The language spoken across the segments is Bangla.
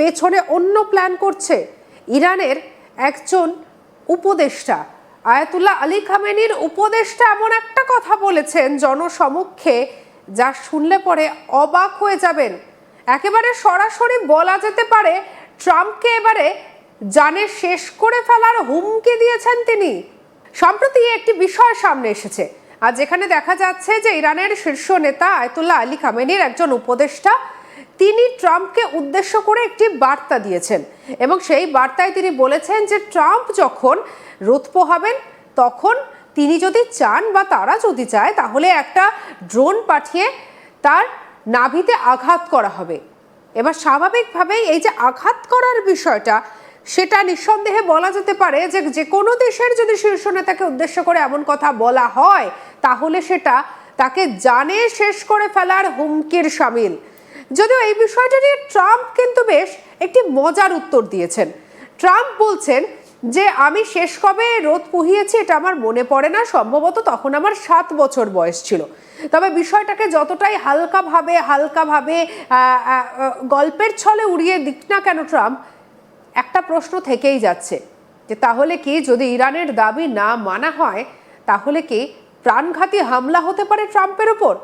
পেছনে অন্য প্ল্যান করছে। ইরানের একজন উপদেষ্টা। আয়াতুল্লাহ আলী খামেনির উপদেষ্টা এমন একটা কথা বলেছেন জনসমক্ষে, যা শুনলে পরে অবাক হয়ে যাবেন। একেবারে সরাসরি বলা যেতে পারে, ট্রাম্পকে এবারে জানে শেষ করে ফেলার হুমকি দিয়েছেন তিনি। সম্প্রতি একটি বিষয় সামনে এসেছে। আর যেখানে দেখা যাচ্ছে যে ইরানের শীর্ষ নেতা আয়তুল্লাহ আলী খামেনির একজন উপদেষ্টা তিনি ট্রাম্পকে উদ্দেশ্য করে একটি বার্তা দিয়েছেন এবং সেই বার্তায় তিনি বলেছেন যে ট্রাম্প যখন রোদ পোহাবেন তখন তিনি যদি চান বা তারা যদি চায়, তাহলে একটা ড্রোন পাঠিয়ে তার নাভিতে আঘাত করা হবে। এবার স্বাভাবিকভাবেই এই যে আঘাত করার বিষয়টা, সেটা নিঃসন্দেহে বলা যেতে পারে যে যে কোনো দেশের যদি শীর্ষ নেতাকে উদ্দেশ্য করে এমন কথা বলা হয়, তাহলে সেটা তাকে জানে শেষ করে ফেলার হুমকির সামিল। যদিও এই বিষয়টা নিয়ে ট্রাম্প কিন্তু বেশ একটি মজার উত্তর দিয়েছেন। ট্রাম্প বলছেন যে, আমি শেষ কবে রোদ পুহিয়েছি এটা আমার মনে পড়ে না। সম্ভবত তখন আমার সাত বছর বয়স ছিল। তবে বিষয়টাকে যতটাই হালকাভাবে হালকাভাবে গল্পের ছলে উড়িয়ে দিক না কেন ট্রাম্প, একটা প্রশ্ন থেকেই যাচ্ছে যে, তাহলে কি যদি ইরানের দাবি না মানা হয়, তাহলে কি প্রাণঘাতী হামলা হতে পারে ট্রাম্পের উপর?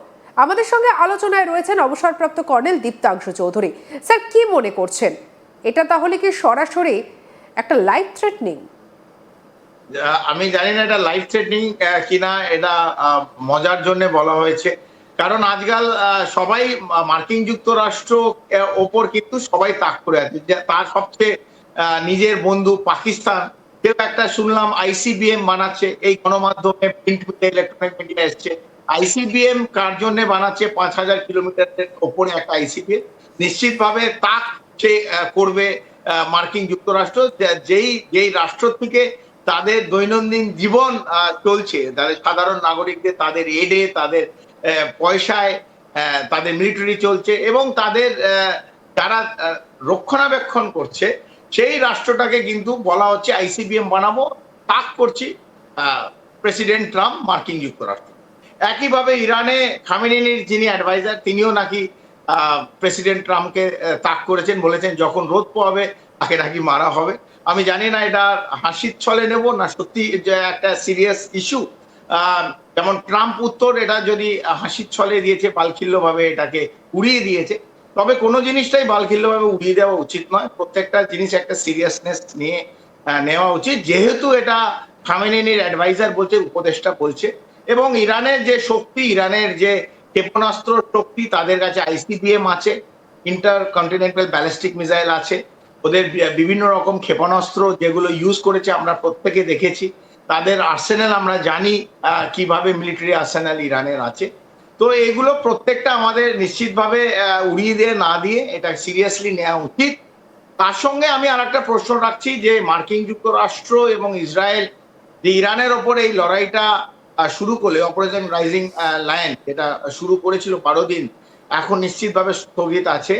আমাদের সঙ্গে আলোচনায় রয়েছেন অবসরপ্রাপ্ত কর্নেল দীপ্তাংশু চৌধুরী। স্যার, কি মনে করছেন? এটা তাহলে কি সরাসরি একটা লাইফ থ্রেটনিং আমি জানি না এটা লাইফ থ্রেটনিং কিনা এটা মজার জন্য বলা হয়েছে। কারণ আজকাল সবাই মার্কিন যুক্তরাষ্ট্র ওপর কিন্তু সবাই তাক করে আছে। তার সবচেয়ে নিজের বন্ধু পাকিস্তান, কেউ একটা শুনলাম আইসিবিএম বানাচ্ছে, এই গণমাধ্যমে প্রিন্ট মিডিয়া ইলেকট্রনিক মিডিয়া এসছে। আইসিবিএম কার জন্য বানাচ্ছে পাঁচ হাজার কিলোমিটারের ওপরে একটা আইসিবিএম? নিশ্চিতভাবে তাক সে করবে মার্কিন যুক্তরাষ্ট্র। যেই যেই রাষ্ট্র থেকে তাদের দৈনন্দিন জীবন চলছে, তাদের সাধারণ নাগরিকদের তাদের এডে তাদের পয়সায় তাদের মিলিটারি চলছে এবং তাদের যারা রক্ষণাবেক্ষণ করছে, সেই রাষ্ট্রটাকে কিন্তু বলা হচ্ছে আইসিবিএম বানাবো, তাক করছি প্রেসিডেন্ট ট্রাম্প, মার্কিন যুক্তরাষ্ট্র। একইভাবে ইরানে খামেনির যিনি অ্যাডভাইজার তিনিও নাকি প্রেসিডেন্ট ট্রাম্পকে তাক করেছেন, বলেছেন যখন রোদ পোয়াবে তাকে নাকি মারা হবে। আমি জানি না এটা হাসির ছলে নেব না সত্যি একটা সিরিয়াস ইস্যু যেমন ট্রাম্প উত্তর, এটা যদি হাসির ছলে দিয়েছে বালখিল্য ভাবে এটাকে উড়িয়ে দিয়েছে, তবে কোনো জিনিসটাই বালখিল্য ভাবে উড়িয়ে দেওয়া উচিত নয়। প্রত্যেকটা জিনিস একটা সিরিয়াসনেস নিয়ে নেওয়া উচিত। যেহেতু এটা খামেনির অ্যাডভাইজার বলছে, উপদেষ্টা বলছে এবং ইরানের যে শক্তি, ইরানের যে ক্ষেপণাস্ত্র শক্তি তাদের কাছে আইসিবিএম আছে ইন্টার কন্টিনেন্টাল ব্যালিস্টিক মিসাইল আছে, ওদের বিভিন্ন রকম ক্ষেপণাস্ত্র যেগুলো ইউজ করেছে আমরা প্রত্যেকে দেখেছি। তাদের আর্সেনাল আমরা জানি কীভাবে মিলিটারি আর্সেনাল ইরানের আছে। তো এগুলো প্রত্যেকটা আমাদের নিশ্চিতভাবে উড়িয়ে দিয়ে, না দিয়ে এটা সিরিয়াসলি নেওয়া উচিত। তার সঙ্গে আমি আর একটা প্রশ্ন রাখছি যে মার্কিন যুক্তরাষ্ট্র এবং ইসরায়েল, যে ইরানের ওপর এই লড়াইটা শুরু করলে অপারেশন রাইজিং লায়ন যেটা শুরু করেছিল বারো দিন, এখন নিশ্চিতভাবে স্থগিত আছে।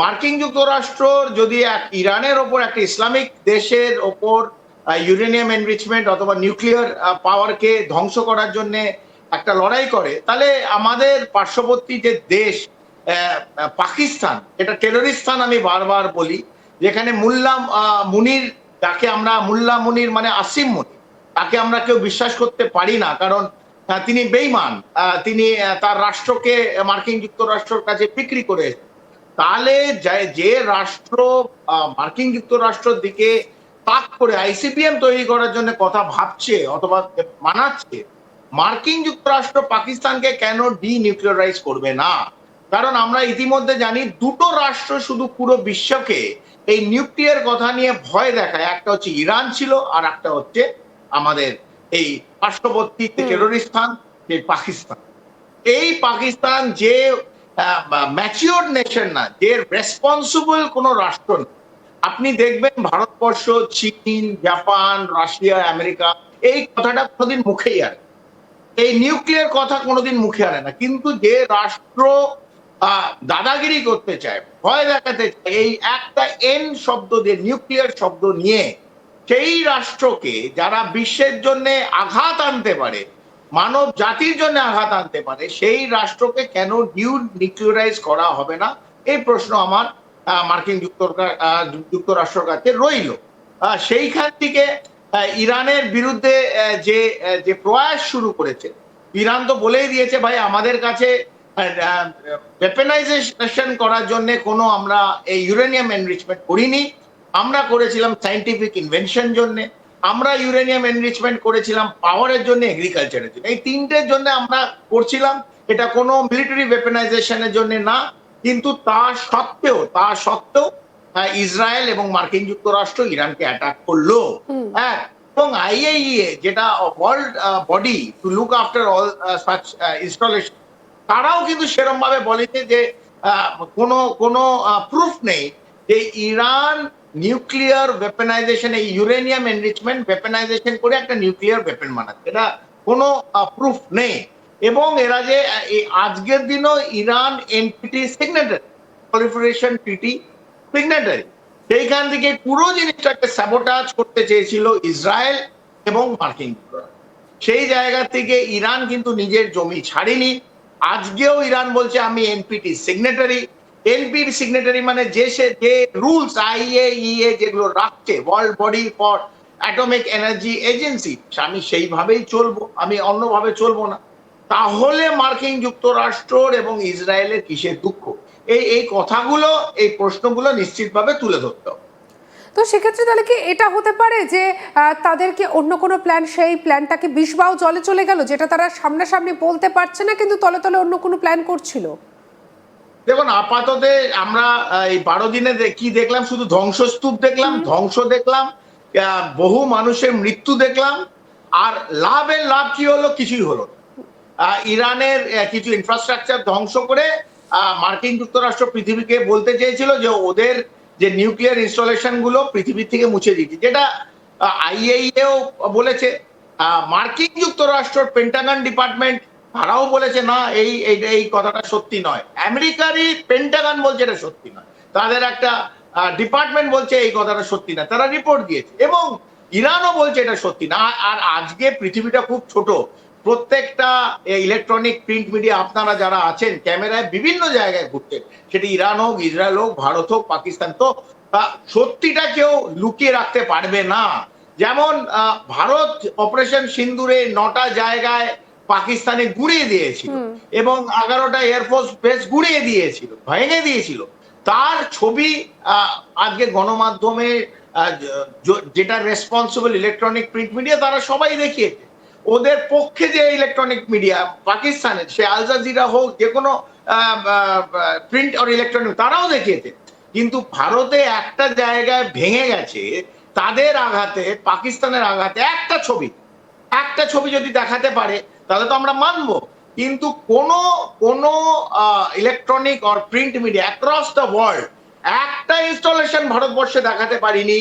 মার্কিন যুক্তরাষ্ট্র যদি এক ইরানের ওপর, একটা ইসলামিক দেশের ওপর ইউরেনিয়াম এনরিচমেন্ট অথবা নিউক্লিয়ার পাওয়ারকে ধ্বংস করার জন্য একটা লড়াই করে, তাহলে আমাদের পার্শ্ববর্তী যে দেশ পাকিস্তান, এটা টেররিস্তান আমি বারবার বলি, যেখানে মুল্লা মুনির, যাকে আমরা মুল্লা মুনির মানে আসিম মুনির তাকে আমরা কেউ বিশ্বাস করতে পারি না, কারণ তিনি বেইমান তিনি তার রাষ্ট্রকে মার্কিন যুক্তরাষ্ট্রের কাছে বিক্রি করে তাহলে যে- রাষ্ট্র মার্কিন যুক্তরাষ্ট্রের দিকে তাক করে আইসিপিএম তৈরি করার জন্য কথা ভাবছে অথবা মানাচ্ছে, মার্কিন যুক্তরাষ্ট্র পাকিস্তানকে কেন ডি নিউক্লিয়ারাইজ করবে না? কারণ আমরা ইতিমধ্যে জানি দুটো রাষ্ট্র শুধু পুরো বিশ্বকে এই নিউক্লিয়ার কথা নিয়ে ভয় দেখায়। একটা হচ্ছে ইরান ছিল আর একটা হচ্ছে আমাদের এই পার্শ্ববর্তী টেরোরিস্তান যে পাকিস্তান। এই পাকিস্তান যে ম্যাচিওর নেশন না যে রেসপন্সিবল কোনো রাষ্ট্র না। আপনি দেখবেন ভারতবর্ষ চীন জাপান রাশিয়া আমেরিকা এই কথাটা কোনোদিন মুখেই আনে এই নিউক্লিয়ার কথা কোনোদিন মুখে আনে না। কিন্তু যে রাষ্ট্র দাদাগিরি করতে চায় ভয় দেখাতে চায় এই একটা এন শব্দ দিয়ে নিউক্লিয়ার শব্দ নিয়ে সেই রাষ্ট্রকে যারা বিশ্বের জন্য আঘাত আনতে পারে, মানব জাতির জন্য আঘাত আনতে পারে, সেই রাষ্ট্রকে কেন ডিউ নিউক্লিয়ারাইজ করা হবে না? এই প্রশ্ন আমার মার্কিন যুক্তরাষ্ট্রের কাছে রইল। সেইখান থেকে ইরানের বিরুদ্ধে যে যে প্রয়াস শুরু করেছে, ইরান তো বলেই দিয়েছে, ভাই, আমাদের কাছে ওয়েপেনাইজেশন করার জন্য কোনো আমরা এই ইউরেনিয়াম এনরিচমেন্ট করিনি। আমরা করেছিলাম সাইন্টিফিক ইনভেনশন জন্য আমরা ইউরেনিয়াম এনরিচমেন্ট করেছিলাম পাওয়ারের জন্য এগ্রিকালচারের জন্য। এই তিনটের জন্য আমরা করছিলাম এটা কোনো মিলিটারি ওয়েপেনাইজেশনের জন্য না কিন্তু তা সত্ত্বেও তা সত্ত্বেও ইসরায়েল এবং মার্কিন যুক্তরাষ্ট্র ইরানকে অ্যাটাক করল। হ্যাঁ এবং আইএইএ যেটা world body to look after all such installation তারাও কিন্তু সেরকম ভাবে বলেছে যে কোনো কোনো প্রুফ নেই যে ইরান নিউক্লিয়ার ওয়েপেনাইজেশন এই ইউরেনিয়াম এনরিচমেন্ট ওয়েপেনাইজেশন করে একটা নিউক্লিয়ার ওয়েপেন বানাচ্ছে। এটা কোনো প্রুফ নেই। এবং এরা যে আজকের দিনও Iran NPT signatory proliferation treaty signatory সেইখান থেকে পুরো জিনিসটাকে স্যাবোটাজ করতে চেয়েছিল ইসরায়েল এবং মার্কিন সেই জায়গা থেকে ইরান কিন্তু নিজের জমি ছাড়েনি। আজকেও ইরান বলছে, আমি এনপিটি সিগনেটারি এনপিটি সিগনেটারি মানে যে সে যে রুলস আইএ ইএ যেগুলো রাখছে world body for atomic energy agency আমি সেইভাবেই চলবো, আমি অন্যভাবে চলবো না। তাহলে মার্কিন যুক্তরাষ্ট্র এবং ইসরায়েলের কিসের দুঃখ? এই এই কথাগুলো, এই প্রশ্নগুলো নিশ্চিতভাবে তুলে ধরতে তো সেক্ষেত্রে তাহলে কি এটা হতে পারে যে তাদেরকে অন্য কোনো প্ল্যান সেই প্ল্যানটাকে বিষবাও জলে চলে গেল, যেটা তারা সামনাসামনি বলতে পারছে না, কিন্তু তলে তলে অন্য কোনো প্ল্যান করছিল? দেখুন আপাতত আমরা এই বারো দিনে কি দেখলাম? শুধু ধ্বংসস্তূপ দেখলাম ধ্বংস দেখলাম বহু মানুষের মৃত্যু দেখলাম আর লাভের লাভ কি হলো? কিছুই হলো ইরানের কিছু ইনফ্রাস্ট্রাকচার ধ্বংস করে আহ, মার্কিন যুক্তরাষ্ট্র পৃথিবীকে বলতে চেয়েছিল যে ওদের যে নিউক্লিয়ার ইনস্টলেশনগুলো পৃথিবী থেকে মুছে দিয়েছে যেটা আইএইএও বলেছে আহ, মার্কিন যুক্তরাষ্ট্র পেন্টাগন ডিপার্টমেন্ট তারাও বলেছে না, এই এই কথাটা সত্যি নয়। আমেরিকারই পেন্টাগন বলছে এটা সত্যি নয়। তাদের একটা ডিপার্টমেন্ট বলছে এই কথাটা সত্যি না তারা রিপোর্ট দিয়েছে। এবং ইরানও বলছে এটা সত্যি না। আর- আজকে পৃথিবীটা খুব ছোট। প্রত্যেকটা ইলেকট্রনিক প্রিন্ট মিডিয়া আপনারা যারা আছেন, ক্যামেরায় বিভিন্ন জায়গায় ঘুরছেন, সেটি ইরান হোক, ইসরায়েল হোক, ভারত হোক, পাকিস্তান তো সত্যিটা কেউ লুকিয়ে রাখতে পারবে না। যেমন ভারত অপারেশন সিন্দুরে নটা জায়গায় পাকিস্তানে গুড়িয়ে দিয়েছিল। এবং এগারোটা এয়ারফোর্স বেস গুড়িয়ে দিয়েছিল ভেঙে দিয়েছিল। তার ছবি আজকে গণমাধ্যমে যেটা রেসপন্সিবল ইলেকট্রনিক প্রিন্ট মিডিয়া তারা সবাই দেখিয়েছে। ওদের পক্ষে যে ইলেকট্রনিক মিডিয়া পাকিস্তানের সে আল জাজিরা হোক যে কোনো প্রিন্ট আর ইলেকট্রনিক তারাও দেখিয়েছে। কিন্তু ভারতে একটা জায়গায় ভেঙে গেছে তাদের আঘাতে পাকিস্তানের আঘাতে একটা ছবি। একটা ছবি যদি দেখাতে পারে তাহলে তো আমরা মানব। কিন্তু কোন কোন electronic or print media across the world একটা ইনস্টলেশন ভারতবর্ষে দেখাতে পারিনি।